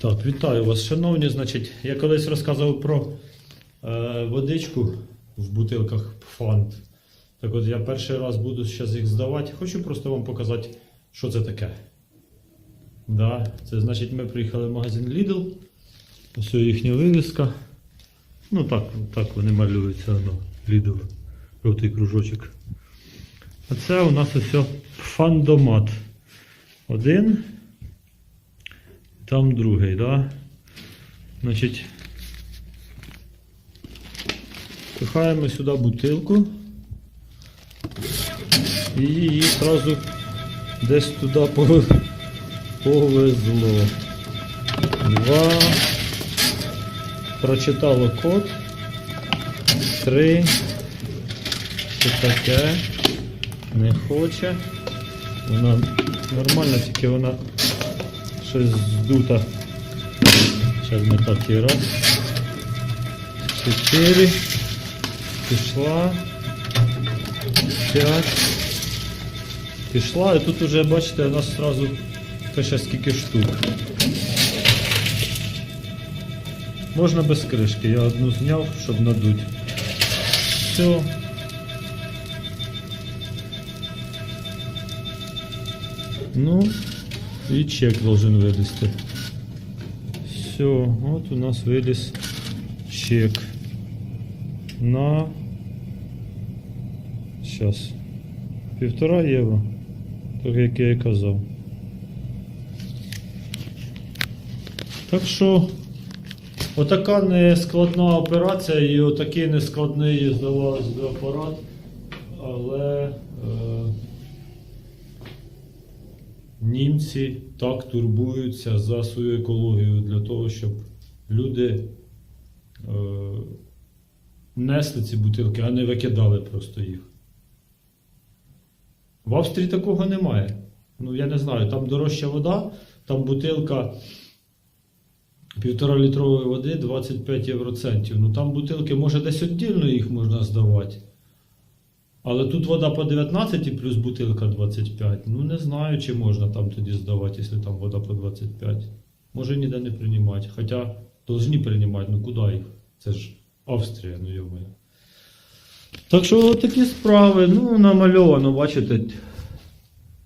Так, вітаю вас, шановні. Значить, я колись розказував про е, водичку в бутилках Фант. Так от я перший раз буду зараз їх здавати. Хочу просто вам показати, що це таке. Да, це значить ми приїхали в магазин Lidl. Ось їхня вивіска. Ну так, так вони малюються, ну, Lidl. Жовтий кружочок. А це у нас ось фандомат. Один. Там другий, да? Значить, пихаємо сюди бутилку і її одразу десь туди повезло. Два. Прочитало код. Три. Що таке? Не хоче. Вона нормальна, тільки вона щось здута. Зараз ми так і раз. Чотири. Пішла. П'ять. Пішла. І тут вже, бачите, у нас одразу пише скільки штук. Можна без кришки. Я одну зняв, щоб надуть. Все. Ну, и чек должен вылезти. Все, вот у нас вылез чек на сейчас півтора євро, так як я і казав. Так що отака нескладна операція і отакий нескладний здавалось би апарат, але е, німці так турбуються за свою екологію для того, щоб люди е, несли ці бутилки, а не викидали просто їх. В Австрії такого немає. Ну, я не знаю, там дорожча вода, там бутилка півтора літрової води 25 євроцентів. Ну там бутилки, може, десь віддільно їх можна здавати. Але тут вода по 19 і плюс бутилка 25. Ну не знаю, чи можна там тоді здавати, якщо там вода по 25. Може ніде не приймати. Хоча повинні приймати, ну куди їх? Це ж Австрія, ну йомаю. Так що такі справи, ну намальовано, бачите,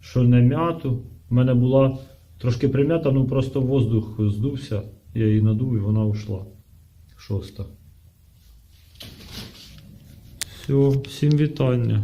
що не м'яту. У мене була трошки прим'ята, ну просто воздух здувся, я її надув і вона ушла. Шоста. Все, всім вітання.